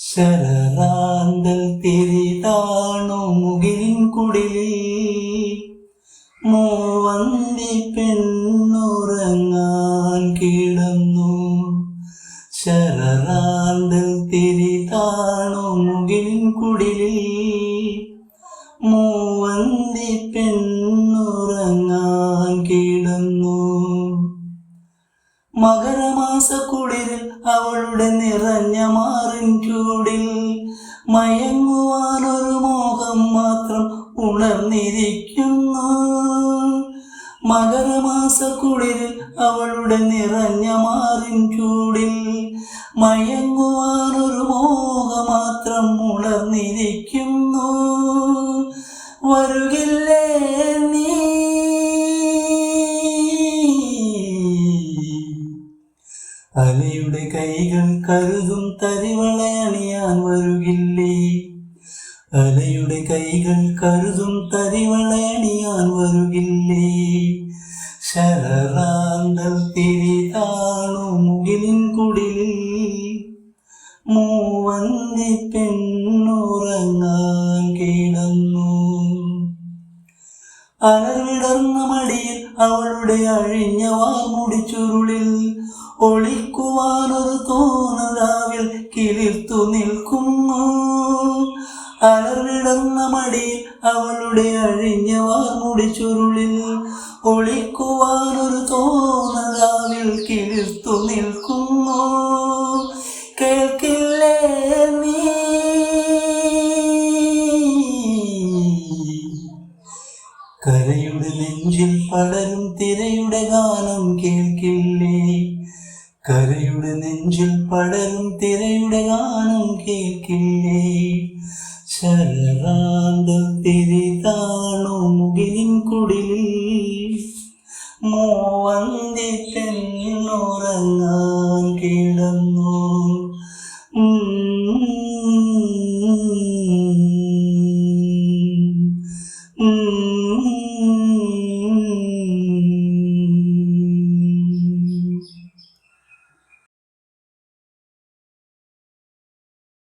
ശരറാന്തൽ തിരി താണു മുകിലിൻ കുടിലിൽ മൂവന്തി പെണ്ണുറങ്ങാൻ കിടന്നു. ശരറാന്തൽ തിരി താണു മുകിലിൻ കുടിലിൽ മൂവന്തി പെണ്ണുറങ്ങാൻ മകരമാസക്കുളിരിൽ അവളുടെ നിറഞ്ഞ മാറിൻ ചൂടിൽ മയങ്ങുവാനൊരു മോഹം മാത്രം ഉണർന്നിരിക്കുന്നു. മകരമാസ കുളിരിൽ അവളുടെ നിറഞ്ഞ മാറിൻ ചൂടിൽ മയങ്ങുവാനൊരു മോഹം മാത്രം ഉണർന്നിരിക്കുന്നു. വരുകില്ലേ? അലയുടെ കൈകൾ കരുതും തരിവളയണിയാൻ വരുകില്ലേ? അലയുടെ കൈകൾ കരുതും തരിവളയണിയാൻ വരുകില്ലേ? ശരറാന്തൽ തിരി താണു മുകിലിൻ കുടിലിൽ. മൂവന്തി പെണ്ണുറങ്ങാൻ അലർവിടർന്ന മടിയിൽ അവളുടെ അഴിഞ്ഞ വാർമുടി ചുരുളിൽ ഒളിക്കുവാനൊരു തോന്നലാവിൽ കിളിർത്തു നിൽക്കുന്നു. അലർവിടർന്ന മടിയിൽ അവളുടെ അഴിഞ്ഞ വാർമുടി ചുരുളിൽ ഒളിക്കുവാനൊരു തോന്നലാവിൽ കിളിർത്തു നിൽക്കുന്നു. കരയുടെ നെഞ്ചിൽ പടരും തിരയുടെ ഗാനം കേൾക്കില്ലേ? കരയുടെ നെഞ്ചിൽ പടരും തിരയുടെ ഗാനം കേൾക്കില്ലേ? ശരറാന്ത മുകിലിൻ കുടിലിൽ? മൂവന്തി കിടന്നു